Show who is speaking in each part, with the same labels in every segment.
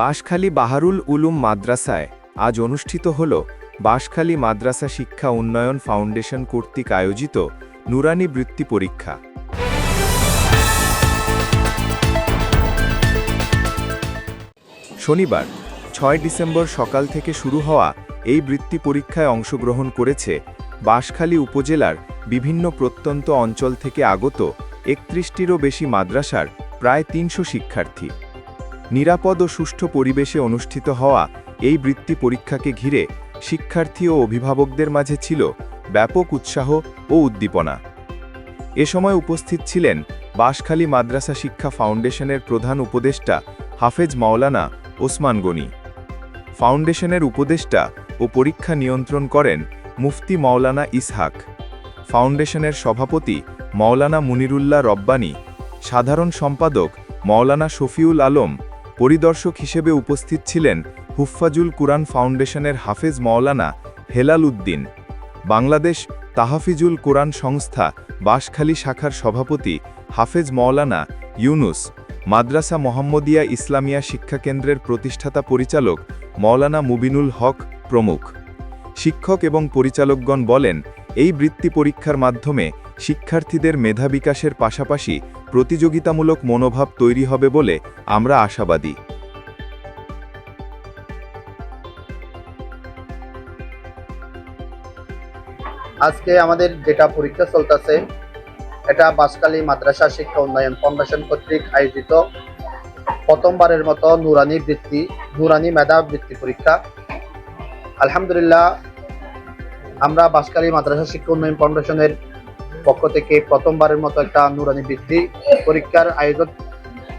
Speaker 1: বাঁশখালী বাহারুল উলুম মাদ্রাসায় আজ অনুষ্ঠিত হল বাঁশখালী মাদ্রাসা শিক্ষা উন্নয়ন ফাউন্ডেশন কর্তৃক আয়োজিত নুরানি বৃত্তি পরীক্ষা। শনিবার, ছয় ডিসেম্বর সকাল থেকে শুরু হওয়া এই বৃত্তি পরীক্ষায় অংশগ্রহণ করেছে বাঁশখালী উপজেলার বিভিন্ন প্রত্যন্ত অঞ্চল থেকে আগত একত্রিশটিরও বেশি মাদ্রাসার প্রায় তিনশো শিক্ষার্থী। নিরাপদ ও সুষ্ঠু পরিবেশে অনুষ্ঠিত হওয়া এই বৃত্তি পরীক্ষাকে ঘিরে শিক্ষার্থী ও অভিভাবকদের মাঝে ছিল ব্যাপক উৎসাহ ও উদ্দীপনা। এ সময় উপস্থিত ছিলেন বাঁশখালী মাদ্রাসা শিক্ষা ফাউন্ডেশনের প্রধান উপদেষ্টা হাফেজ মাওলানা ওসমান গনি। ফাউন্ডেশনের উপদেষ্টা ও পরীক্ষা নিয়ন্ত্রণ করেন মুফতি মাওলানা ইসহাক। ফাউন্ডেশনের সভাপতি মাওলানা মুনিরুল্লাহ রব্বানী। সাধারণ সম্পাদক মাওলানা শফিউল আলম পরিদর্শক হিসেবে উপস্থিত ছিলেন হুফফাজুল কুরআন ফাউন্ডেশনের হাফেজ মাওলানা হেলাল উদ্দিন। বাংলাদেশ তাহাফিজুল কোরআন সংস্থা বাঁশখালী শাখার সভাপতি হাফেজ মাওলানা ইউনুস, মাদ্রাসা মোহাম্মদিয়া ইসলামিয়া শিক্ষাকেন্দ্রের প্রতিষ্ঠাতা পরিচালক মৌলানা মুবিনুল হক প্রমুখ। শিক্ষক এবং পরিচালকগণ বলেন, এই বৃত্তি পরীক্ষার মাধ্যমে শিক্ষার্থীদের মেধা বিকাশের পাশাপাশি প্রতিযোগিতামূলক মনোভাব তৈরি হবে বলে আমরা আশাবাদী।
Speaker 2: আজকে আমাদের যেটা পরীক্ষা চলতেছে, এটা বাসকালী মাদ্রাসা শিক্ষা উন্নয়ন ফাউন্ডেশন কর্তৃক আয়োজিত প্রথমবারের মতো নুরানি বৃত্তি, নুরানি মেধা বৃত্তি পরীক্ষা। আলহামদুলিল্লাহ, আমরা বাসকালী মাদ্রাসা শিক্ষা উন্নয়ন ফাউন্ডেশনের পক্ষ থেকে প্রথমবারের মতো একটা নুরানি বৃত্তি পরীক্ষার আয়োজন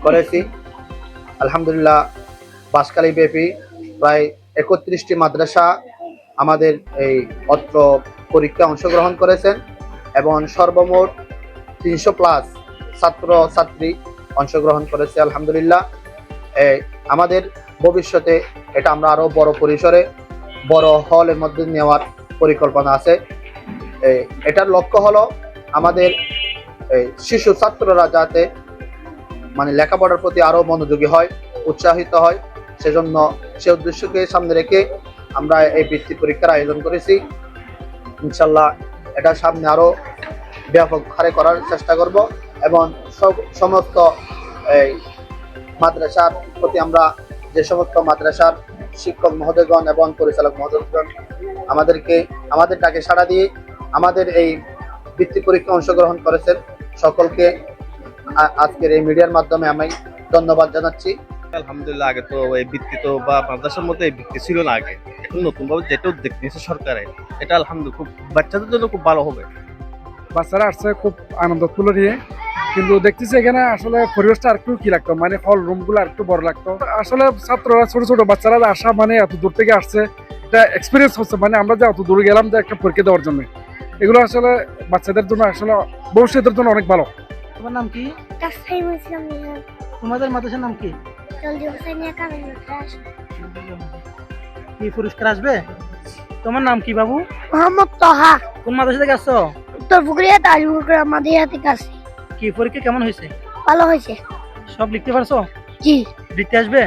Speaker 2: করেছি। আলহামদুলিল্লাহ, বাসকালী ব্যাপী প্রায় একত্রিশটি মাদ্রাসা আমাদের এই অত্র পরীক্ষা অংশগ্রহণ করেছেন এবং সর্বমোট তিনশো প্লাস ছাত্র, ছাত্রী অংশগ্রহণ করেছে আলহামদুলিল্লাহ। আমাদের ভবিষ্যতে এটা আমরা আরও বড় পরিসরে, বড় হলের মধ্যে নেওয়ার পরিকল্পনা আছে। এটার লক্ষ্য হলো আমাদের শিশু ছাত্ররা যাতে মানে লেখাপড়ার প্রতি আরও মনোযোগী হয়, উৎসাহিত হয়, সেজন্য সে উদ্দেশ্যকে সামনে রেখে আমরা এই বৃত্তি পরীক্ষার আয়োজন করেছি। ইনশাল্লাহ এটা সামনে আরও ব্যাপক হারে করার চেষ্টা করব এবং সব সমস্ত এই মাদ্রাসার প্রতি আমরা যে সমস্ত মাদ্রাসার শিক্ষক মহোদয়গণ এবং পরিচালক মহোদয়গণ আমাদেরকে আমাদের ডাকে সাড়া দিয়ে আমাদের এই বৃত্তি পরীক্ষা অংশগ্রহণ করেছেন। সকলকে আজকের এই মিডিয়ার মাধ্যমে আমি ধন্যবাদ জানাচ্ছি।
Speaker 3: আলহামদুলিল্লাহ আগে তো এই বৃত্তি তো বা মাদ্রাসার মধ্যে এই বৃত্তি ছিল না আগে। এখন নতুন ভাবে যেটা উদ্যোগ নিয়েছে সরকারে এটা আলহামদুলিল্লাহ খুব বাচ্চাদের জন্য খুব ভালো হবে।
Speaker 4: বাচ্চারা আসছে খুব আনন্দ তুলে নিয়ে কিন্তু দেখতেছি এখানে আসলে পরিবেশটা আর একটু কি লাগতো? মানে হল রুমগুলো আর একটু বড় লাগতো। আসলে ছাত্ররা ছোট ছোট বাচ্চারা আসা মানে এত দূর থেকে আসছে। এটা এক্সপিরিয়েন্স হচ্ছে। মানে আমরা যে এত দূর গেলাম যে একটা পরীক্ষা দেওয়ার জন্য। এগুলো আসলে বাচ্চাদের জন্য আসলে ভবিষ্যতের জন্য অনেক ভালো।
Speaker 5: তোমার নাম কি? তোমাদের মাদ্রাসার নাম কি?
Speaker 6: জলদি হোসেনিয়া কামিল মাদ্রাস
Speaker 5: কি পুরস্কার আসবে? তোমার নাম কি বাবু?
Speaker 6: মোহাম্মদ তহা।
Speaker 5: কোন মাদ্রাসা থেকে আসছো?
Speaker 6: উত্তর পুকুরিয়া তাজপুকুর মাদিয়া থেকে আসছি
Speaker 5: কি পরীক্ষা কেমন হয়েছে?
Speaker 6: ভালো হয়েছে।
Speaker 5: সব লিখতে পারছ?
Speaker 6: জি।
Speaker 5: বৃত্তি আসবে?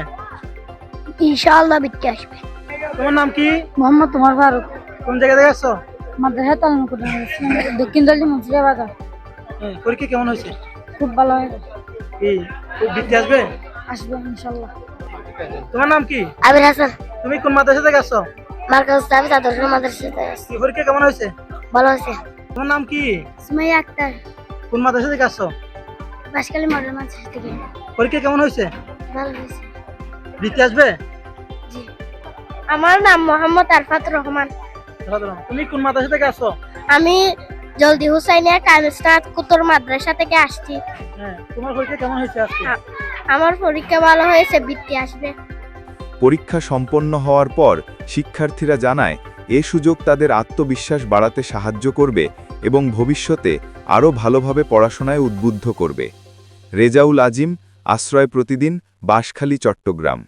Speaker 6: ইনশাআল্লাহ বিদ্যা আসবে।
Speaker 5: তোমার নাম কি?
Speaker 6: মোহাম্মদ তোমার ফারুক।
Speaker 5: কোন জায়গা থেকে আসছো?
Speaker 6: মাদ্রাসা তালমুকুর দক্ষিণ দলি মুন্সিদাবাদ
Speaker 5: পরীক্ষা কেমন হয়েছে?
Speaker 6: খুব ভালো হয়েছে
Speaker 5: কি বৃত্তি আসবে?
Speaker 6: আসবে ইনশাআল্লাহ
Speaker 5: তোমার নাম কি?
Speaker 6: আবির হাসান।
Speaker 5: তুমি কোন মাদ্রাসা থেকে আসছো?
Speaker 6: মার্কাজ তাবিজ আদর্শ মাদ্রাসা থেকে আসছি।
Speaker 5: পরীক্ষা কেমন হয়েছে?
Speaker 6: ভালো হয়েছে।
Speaker 5: তোমার নাম কি?
Speaker 6: সুমাইয়া আক্তার।
Speaker 5: কোন মাদ্রাসা থেকে আসছো?
Speaker 6: বাসকালী মডেল মাদ্রাসা থেকে।
Speaker 5: পরীক্ষা কেমন হয়েছে?
Speaker 6: ভালো হয়েছে।
Speaker 5: বৃত্তি আসবে?
Speaker 6: জি। আমার নাম মোহাম্মদ আরফাত রহমান।
Speaker 5: সাধারণ। তুমি কোন মাদ্রাসা থেকে আসছো?
Speaker 6: আমি জলদি হুসাইনিয়া মাদ্রাসা থেকে আসছি।
Speaker 5: হ্যাঁ তোমার পরীক্ষা কেমন হয়েছে আজকে?
Speaker 6: আমার পরীক্ষা ভালো হয়েছে বৃত্তি আসবে।
Speaker 1: পরীক্ষা সম্পন্ন হওয়ার পর শিক্ষার্থীরা জানায় এ সুযোগ তাদের আত্মবিশ্বাস বাড়াতে সাহায্য করবে এবং ভবিষ্যতে আরও ভালোভাবে পড়াশোনায় উদ্বুদ্ধ করবে। রেজাউল আজিম আশ্রয় প্রতিদিন বাঁশখালী চট্টগ্রাম।